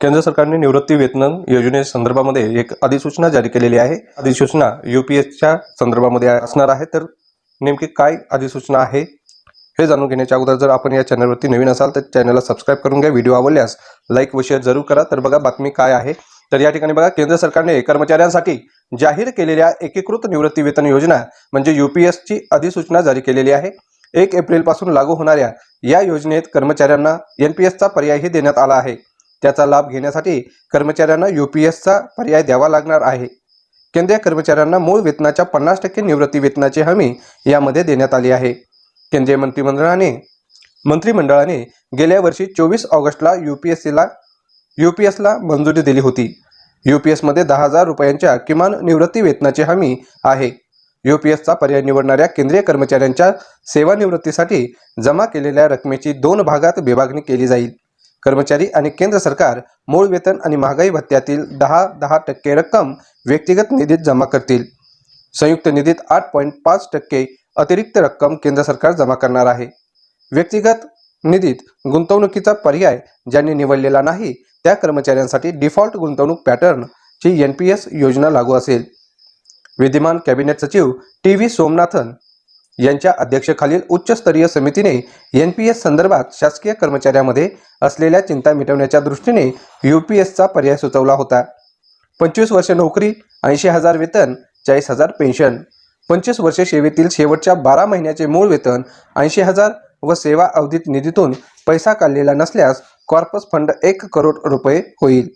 केंद्र सरकारने निवृत्ती वेतन योजनेसंदर्भामध्ये एक अधिसूचना जारी केलेली आहे. अधिसूचना युपीएसच्या संदर्भामध्ये असणार आहे. तर नेमकी काय अधिसूचना आहे हे जाणून घेण्याच्या अगोदर जर आपण या चॅनलवरती नवीन असाल तर चॅनलला सबस्क्राईब करून घ्या. व्हिडिओ आवडल्यास लाईक व शेअर जरूर करा. तर बघा बातमी काय आहे. तर या ठिकाणी बघा केंद्र सरकारने कर्मचाऱ्यांसाठी जाहीर केलेल्या एकीकृत निवृत्ती वेतन योजना म्हणजे युपीएसची अधिसूचना जारी केलेली आहे. एक एप्रिलपासून लागू होणाऱ्या या योजनेत कर्मचाऱ्यांना एन पी एसचा पर्यायही देण्यात आला आहे. त्याचा लाभ घेण्यासाठी कर्मचाऱ्यांना यूपीएसचा पर्याय द्यावा लागणार आहे. केंद्रीय कर्मचाऱ्यांना मूळ वेतनाच्या पन्नास टक्के निवृत्ती वेतनाची हमी यामध्ये देण्यात आली आहे. केंद्रीय मंत्रिमंडळाने मंत्रिमंडळाने गेल्या वर्षी चोवीस ऑगस्टला यूपीएससीला यूपीएसला मंजुरी दिली होती. यूपीएसमध्ये दहा हजार रुपयांच्या किमान निवृत्ती वेतनाची हमी आहे. यूपीएसचा पर्याय निवडणाऱ्या केंद्रीय कर्मचाऱ्यांच्या सेवानिवृत्तीसाठी जमा केलेल्या रकमेची दोन भागात विभागणी केली जाईल. कर्मचारी आणि केंद्र सरकार मूळ वेतन आणि महागाई भत्त्यातील दहा दहा टक्के रक्कम व्यक्तिगत निधीत जमा करतील. संयुक्त निधीत आठ पॉईंट पाच टक्के अतिरिक्त रक्कम केंद्र सरकार जमा करणार आहे. व्यक्तिगत निधीत गुंतवणुकीचा पर्याय ज्यांनी निवडलेला नाही त्या कर्मचाऱ्यांसाठी डिफॉल्ट गुंतवणूक पॅटर्नची एन पी एस योजना लागू असेल. विद्यमान कॅबिनेट सचिव टी व्ही सोमनाथन यांच्या अध्यक्षखालील उच्चस्तरीय समितीने एन पी एस संदर्भात शासकीय कर्मचाऱ्यामध्ये असलेल्या चिंता मिटवण्याच्या दृष्टीने यू पी एसचा पर्याय सुचवला होता. पंचवीस वर्ष नोकरी ऐंशी हजार वेतन चाळीस हजार पेन्शन. पंचवीस वर्षे सेवेतील शेवटच्या बारा महिन्याचे मूळ वेतन ऐंशी हजार व सेवा अवधीत निधीतून पैसा काढलेला नसल्यास कॉर्पस फंड एक करोड रुपये होईल.